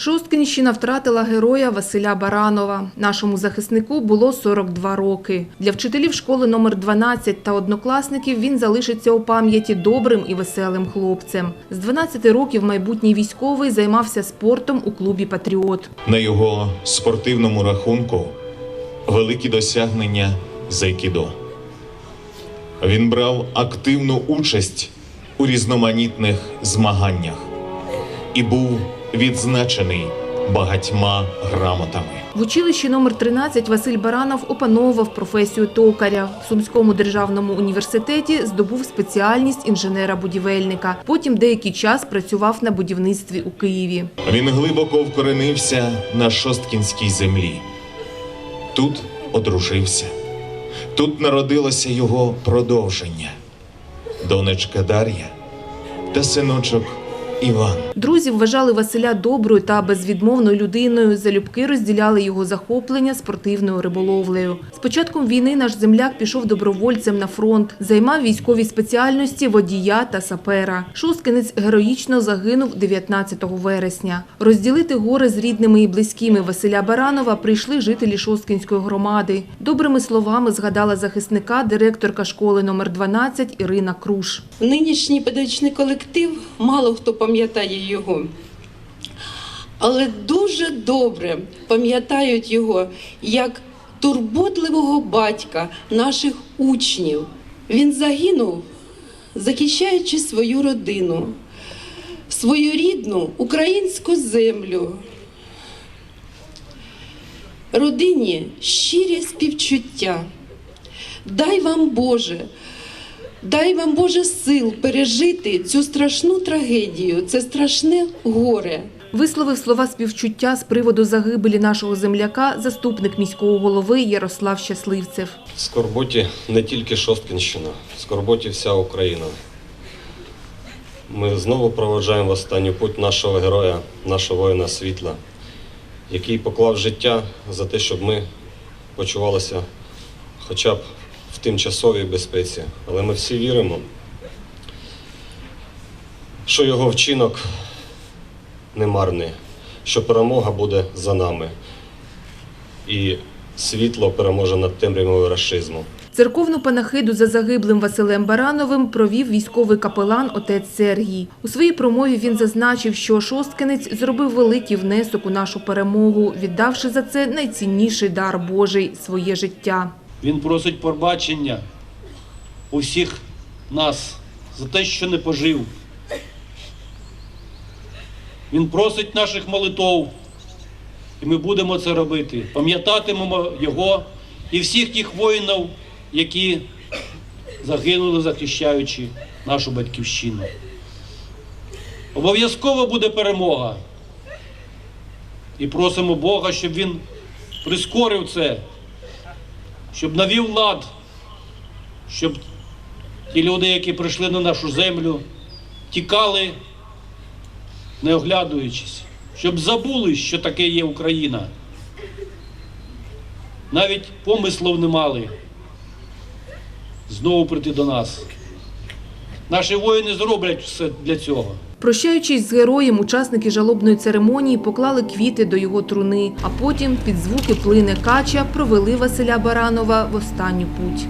Шосткинщина втратила героя Василя Баранова. Нашому захиснику було 42 роки. Для вчителів школи номер 12 та однокласників він залишиться у пам'яті добрим і веселим хлопцем. З 12 років майбутній військовий займався спортом у клубі Патріот. На його спортивному рахунку великі досягнення з айкідо. Він брав активну участь у різноманітних змаганнях і був відзначений багатьма грамотами. В училищі номер 13 Василь Баранов опановував професію токаря. В Сумському державному університеті здобув спеціальність інженера-будівельника. Потім деякий час працював на будівництві у Києві. Він глибоко вкоренився на шосткінській землі. Тут одружився. Тут народилося його продовження донечка Дар'я та синочок Іван. Друзі вважали Василя доброю та безвідмовною людиною. Залюбки розділяли його захоплення спортивною риболовлею. З початком війни наш земляк пішов добровольцем на фронт, займав військові спеціальності водія та сапера. Шосткинець героїчно загинув 19 вересня. Розділити горе з рідними і близькими Василя Баранова прийшли жителі Шосткинської громади. Добрими словами згадала захисника директорка школи номер 12 Ірина Круш. Нинішній педагогічний колектив, мало хто пам'ятає його, але дуже добре пам'ятають його як турботливого батька наших учнів. Він загинув, захищаючи свою родину, свою рідну українську землю. Родині щирі співчуття. Дай вам Боже, Дай вам Боже сил пережити цю страшну трагедію, це страшне горе. Висловив слова співчуття з приводу загибелі нашого земляка заступник міського голови Ярослав Щасливцев. В скорботі не тільки Шосткінщина, в скорботі вся Україна. Ми знову проводжаємо в останню путь нашого героя, нашого воїна світла, який поклав життя за те, щоб ми почувалися хоча б в тимчасовій безпеці. Але ми всі віримо, що його вчинок не марний, що перемога буде за нами. І світло переможе над темрявою рашизму. Церковну панахиду за загиблим Василем Барановим провів військовий капелан отець Сергій. У своїй промові він зазначив, що Шосткинець зробив великий внесок у нашу перемогу, віддавши за це найцінніший дар Божий – своє життя. Він просить пробачення у всіх нас за те, що не пожив. Він просить наших молитов, і ми будемо це робити. Пам'ятатимемо його і всіх тих воїнів, які загинули, захищаючи нашу батьківщину. Обов'язково буде перемога. І просимо Бога, щоб він прискорив це щоб навів лад, щоб ті люди, які прийшли на нашу землю, тікали, не оглядуючись, щоб забули, що таке є Україна. Навіть помислів не мали знову прийти до нас. Наші воїни зроблять все для цього. Прощаючись з героєм, учасники жалобної церемонії поклали квіти до його труни, а потім під звуки плине кача провели Василя Баранова в останню путь.